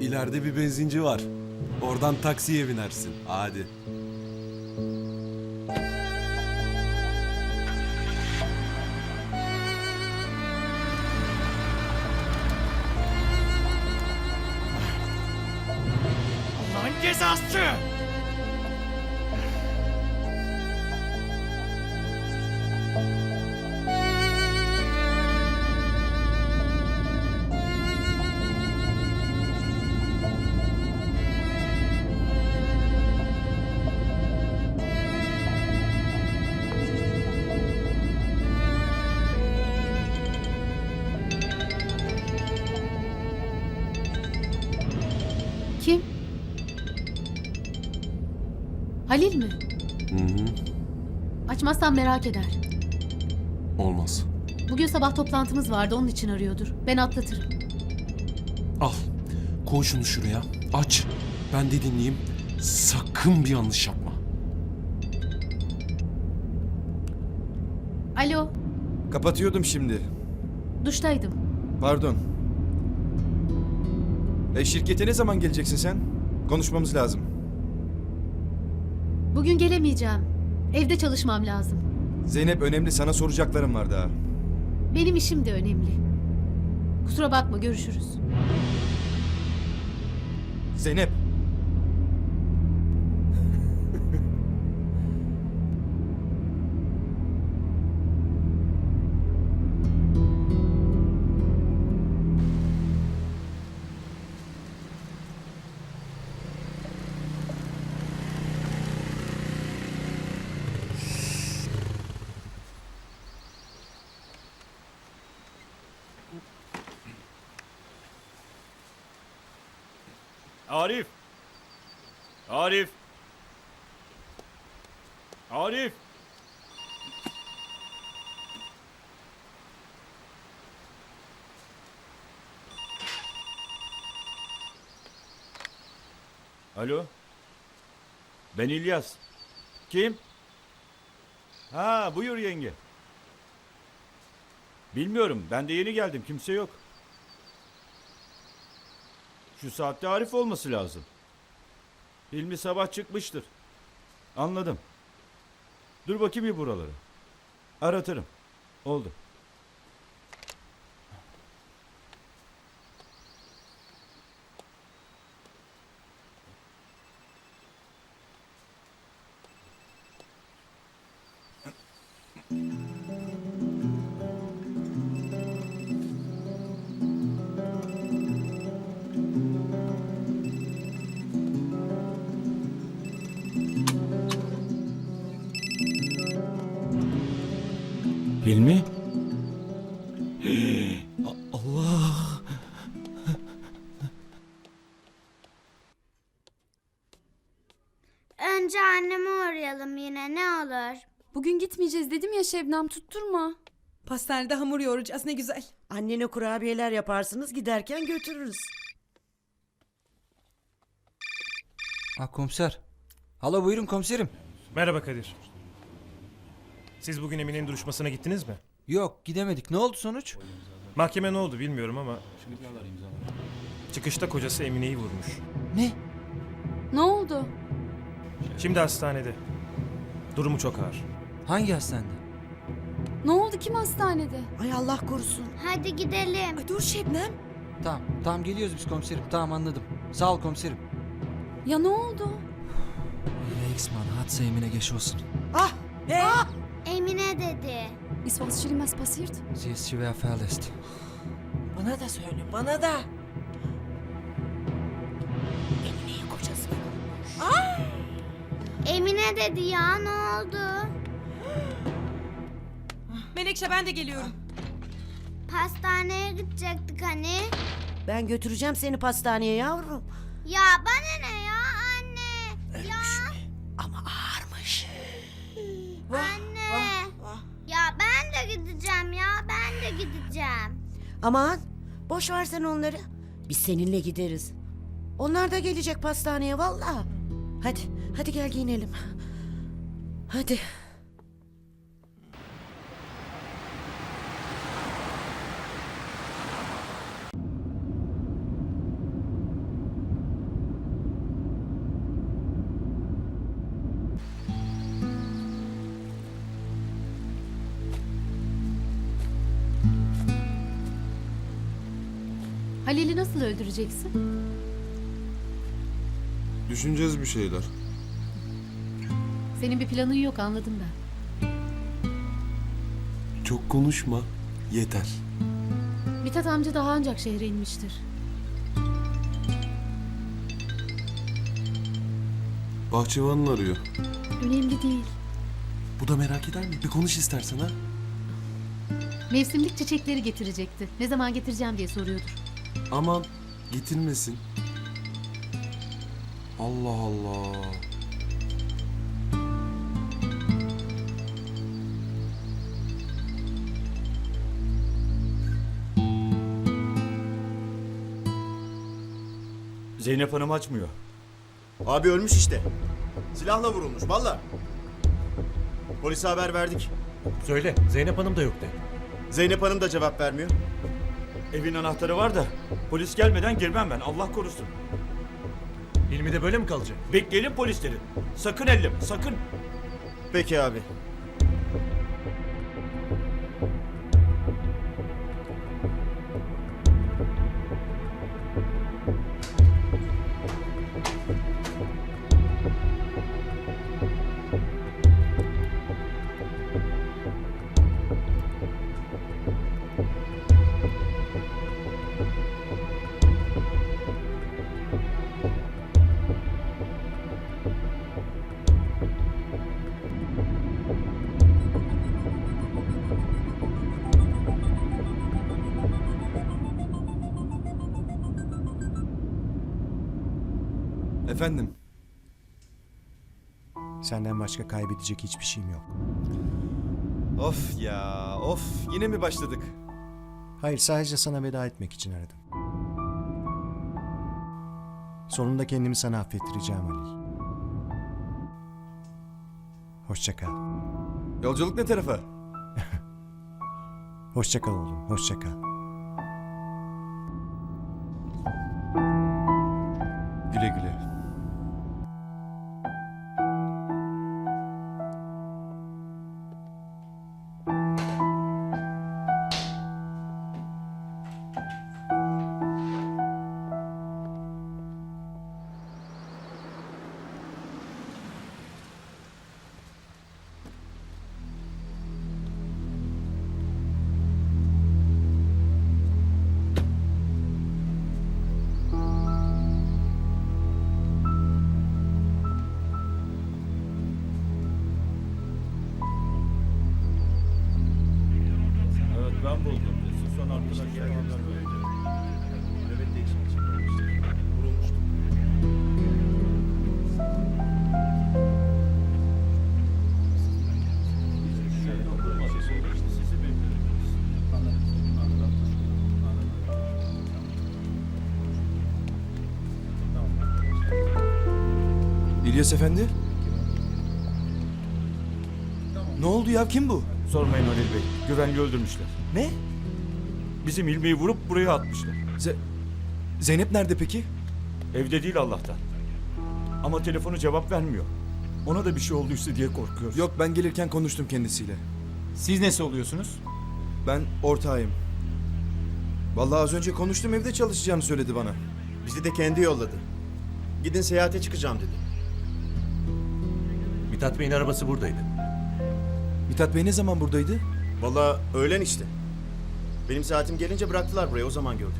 İleride bir benzinci var. Oradan taksiye binersin. Hadi. Allah'ın cezası! Halil mi? Hı hı. Açmazsan merak eder. Olmaz. Bugün sabah toplantımız vardı onun için arıyordur. Ben atlatırım. Al. Koy şunu şuraya. Aç. Ben de dinleyeyim. Sakın bir yanlış yapma. Alo, Kapatıyordum şimdi. duştaydım. Pardon. E şirkete ne zaman geleceksin sen? Konuşmamız lazım. Bugün gelemeyeceğim. Evde çalışmam lazım. Zeynep önemli sana soracaklarım var daha. Benim işim de önemli. Kusura bakma, görüşürüz. Zeynep. Arif! Arif! Arif! Alo? Ben İlyas. Kim? Ha buyur yenge. Bilmiyorum ben de yeni geldim kimse yok. Şu saatte Arif olması lazım. Hilmi sabah çıkmıştır. Anladım. Dur bakayım bir buraları. Aratırım. Oldu. Allah! Önce annemi arayalım yine ne olur. Bugün gitmeyeceğiz dedim ya Şebnem tutturma. Pastanede hamur yoğuracağız ne güzel. Annene kurabiyeler yaparsınız giderken götürürüz. Ha komiser. Alo buyurun komiserim. Merhaba Kadir. Siz bugün Emine'nin duruşmasına gittiniz mi? Yok gidemedik. Ne oldu sonuç? Mahkeme ne oldu bilmiyorum ama... Çıkışta kocası Emine'yi vurmuş. Ne? Ne oldu? Şimdi hastanede. Durumu çok ağır. Hangi hastanede? Ne oldu kim hastanede? Ay Allah korusun. Hadi gidelim. Ay dur Şebnem. Tamam. Tamam geliyoruz biz komiserim. Tamam anladım. Sağ ol komiserim. Ya ne oldu? Reichsmann hat sie Emine geschossen. Ah Ne? Emine dedi. Ist was Schlimmes passiert? Sie ist schwer verletzt. Bana da söyle bana da. Emine'yi kocası Emine dedi ya ne oldu? Menekşe ben de geliyorum. Pastaneye gidecektik hani. Ben götüreceğim seni pastaneye yavrum. Ya bana gideceğim. Aman boş ver sen onları. Biz seninle gideriz. Onlar da gelecek pastaneye valla. Hadi hadi gel giyinelim. Hadi. Halil'i nasıl öldüreceksin? Düşüneceğiz bir şeyler. Senin bir planın yok anladım ben. Çok konuşma. Yeter. Mithat amca daha ancak şehre inmiştir. Bahçıvanın arıyor. Önemli değil. Bu da merak eder mi? Bir konuş istersen ha. Mevsimlik çiçekleri getirecekti. Ne zaman getireceğim diye soruyordur. Aman getirmesin. Allah Allah. Zeynep Hanım açmıyor. Abi ölmüş işte. Silahla vurulmuş valla. Polise haber verdik. Söyle, Zeynep Hanım da yok de. Zeynep Hanım da cevap vermiyor. Evin anahtarı var da polis gelmeden girmem ben Allah korusun. Hilmi de böyle mi kalacak? Bekleyelim polisleri. Sakın elleme sakın. Peki abi. Efendim. Senden başka kaybedecek hiçbir şeyim yok. Of ya of yine mi başladık? Hayır sadece sana veda etmek için aradım. Sonunda kendimi sana affettireceğim Halil. Hoşça kal. Yolculuk ne tarafa? Hoşça kal oğlum. Hoşça kal. İlyas Efendi? Ne oldu ya kim bu? Sormayın Halil Bey. Güvenli öldürmüşler. Ne? Bizim ilmeği vurup buraya atmışlar. Ze- Zeynep nerede peki? Evde değil Allah'tan. Ama telefonu cevap vermiyor. Ona da bir şey olduysa diye korkuyoruz. Yok ben gelirken konuştum kendisiyle. Siz nesi oluyorsunuz? Ben ortağıyım. Vallahi az önce konuştum evde çalışacağını söyledi bana. Bizi de kendi yolladı. Gidin seyahate çıkacağım dedi. Mithat Bey'in arabası buradaydı. Mithat Bey ne zaman buradaydı? Vallahi öğlen işte. Benim saatim gelince bıraktılar buraya o zaman gördüm.